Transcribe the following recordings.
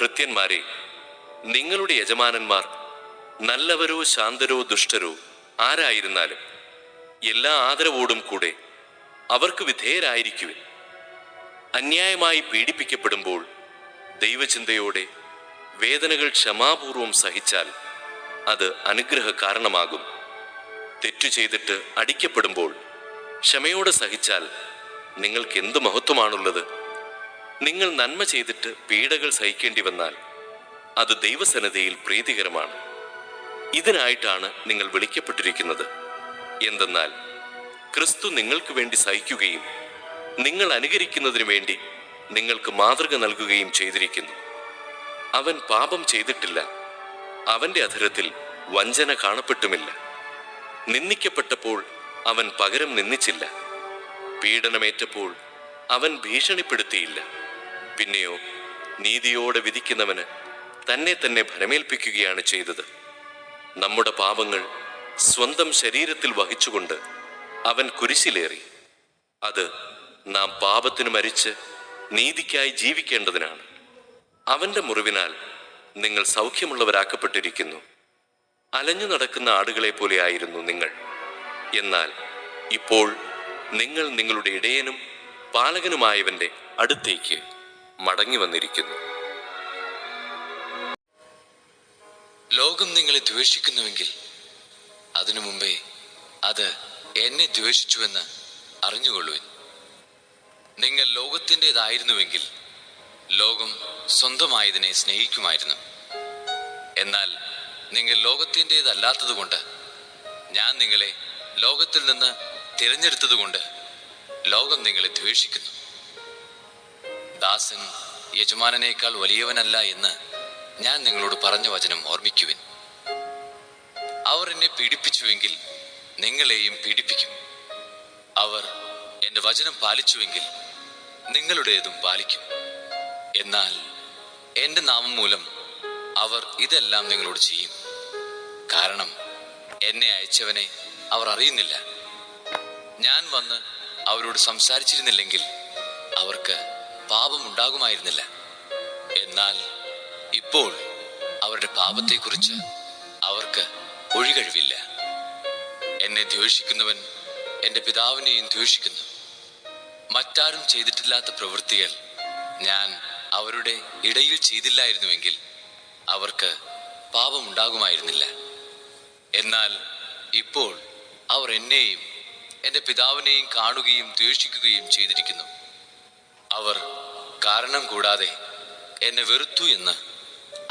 ഭൃത്യന്മാരെ നിങ്ങളുടെ യജമാനന്മാർ നല്ലവരോ ശാന്തരോ ദുഷ്ടരോ ആരായിരുന്നാലും എല്ലാ ആദരവോടും കൂടെ അവർക്ക് വിധേയരായിരിക്കുവിൻ. അന്യായമായി പീഡിപ്പിക്കപ്പെടുമ്പോൾ ദൈവചിന്തയോടെ വേദനകൾ ക്ഷമാപൂർവം സഹിച്ചാൽ അത് അനുഗ്രഹ കാരണമാകും തെറ്റു ചെയ്തിട്ട് അടിക്കപ്പെടുമ്പോൾ ക്ഷമയോടെ സഹിച്ചാൽ നിങ്ങൾക്ക് എന്ത് മഹത്വമാണുള്ളത്? നിങ്ങൾ നന്മ ചെയ്തിട്ട് പീഡകൾ സഹിക്കേണ്ടി വന്നാൽ അത് ദൈവസനതയിൽ പ്രീതികരമാണ്. ഇതിനായിട്ടാണ് നിങ്ങൾ വിളിക്കപ്പെട്ടിരിക്കുന്നത്. എന്തെന്നാൽ ക്രിസ്തു നിങ്ങൾക്ക് വേണ്ടി സഹിക്കുകയും നിങ്ങൾ അനുകരിക്കുന്നതിനു വേണ്ടി നിങ്ങൾക്ക് മാതൃക നൽകുകയും ചെയ്തിരിക്കുന്നു. അവൻ പാപം ചെയ്തിട്ടില്ല. അവന്റെ അധരത്തിൽ വഞ്ചന കാണപ്പെട്ടുമില്ല. നിന്ദിക്കപ്പെട്ടപ്പോൾ അവൻ പകരം നിന്ദിച്ചില്ല. പീഡനമേറ്റപ്പോൾ അവൻ ഭീഷണിപ്പെടുത്തിയില്ല. പിന്നെയോ നീതിയോടെ വിധിക്കുന്നവന് തന്നെ തന്നെ ഭരമേൽപ്പിക്കുകയാണ് ചെയ്തത്. നമ്മുടെ പാപങ്ങൾ സ്വന്തം ശരീരത്തിൽ വഹിച്ചുകൊണ്ട് അവൻ കുരിശിലേറി. അത് നാം പാപത്തിന് മരിച്ച് നീതിക്കായി ജീവിക്കേണ്ടതിനാണ്. അവന്റെ മുറിവിനാൽ നിങ്ങൾ സൗഖ്യമുള്ളവരാക്കപ്പെട്ടിരിക്കുന്നു. അലഞ്ഞു നടക്കുന്ന ആടുകളെ പോലെ ആയിരുന്നു നിങ്ങൾ. എന്നാൽ ഇപ്പോൾ നിങ്ങൾ നിങ്ങളുടെ ഇടയനും പാലകനുമായവന്റെ അടുത്തേക്ക്. മടങ്ങി വന്നിരിക്കുന്നു. ലോകം നിങ്ങളെ ദ്വേഷിക്കുന്നുവെങ്കിൽ അതിനു മുമ്പേ അത് എന്നെ ദ്വേഷിച്ചുവെന്ന് അറിഞ്ഞുകൊള്ളുവിൻ. നിങ്ങൾ ലോകത്തിന്റെതായിരുന്നുവെങ്കിൽ ലോകം സ്വന്തമായതിനെ സ്നേഹിക്കുമായിരുന്നു. എന്നാൽ നിങ്ങൾ ലോകത്തിന്റെതല്ലാത്തതുകൊണ്ട് ഞാൻ നിങ്ങളെ ലോകത്തിൽ നിന്ന് തിരഞ്ഞെടുത്തതുകൊണ്ട് ലോകം നിങ്ങളെ ദ്വേഷിക്കുന്നു. ദാസൻ യജമാനേക്കാൾ വലിയവനല്ല എന്ന് ഞാൻ നിങ്ങളോട് പറഞ്ഞ വചനം ഓർമ്മിക്കുവിൻ. അവർ എന്നെ പീഡിപ്പിച്ചുവെങ്കിൽ നിങ്ങളെയും പീഡിപ്പിക്കും. അവർ എന്റെ വചനം പാലിച്ചുവെങ്കിൽ നിങ്ങളുടേതും പാലിക്കും. എന്നാൽ എന്റെ നാമം മൂലം അവർ ഇതെല്ലാം നിങ്ങളോട് ചെയ്യും. കാരണം എന്നെ അയച്ചവനെ അവർ അറിയുന്നില്ല. ഞാൻ വന്ന് അവരോട് സംസാരിച്ചിരുന്നില്ലെങ്കിൽ അവർക്ക് പാപമുണ്ടാകുമായിരുന്നില്ല. എന്നാൽ ഇപ്പോൾ അവരുടെ പാപത്തെക്കുറിച്ച് അവർക്ക് ഒഴികഴിവില്ല. എന്നെ ദ്വേഷിക്കുന്നവൻ എന്റെ പിതാവിനെയും ദ്വേഷിക്കുന്നു. മറ്റാരും ചെയ്തിട്ടില്ലാത്ത പ്രവൃത്തികൾ ഞാൻ അവരുടെ ഇടയിൽ ചെയ്തില്ലായിരുന്നുവെങ്കിൽ അവർക്ക് പാപമുണ്ടാകുമായിരുന്നില്ല. എന്നാൽ ഇപ്പോൾ അവർ എന്നെയും എന്റെ പിതാവിനെയും കാണുകയും ദ്വേഷിക്കുകയും ചെയ്തിരിക്കുന്നു. അവർ കാരണം കൂടാതെ എന്നെ വെറുത്തു എന്ന്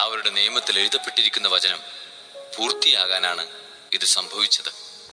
അവരുടെ നിയമത്തിൽ എഴുതപ്പെട്ടിരിക്കുന്ന വചനം പൂർത്തിയാകാനാണ് ഇത് സംഭവിച്ചത്.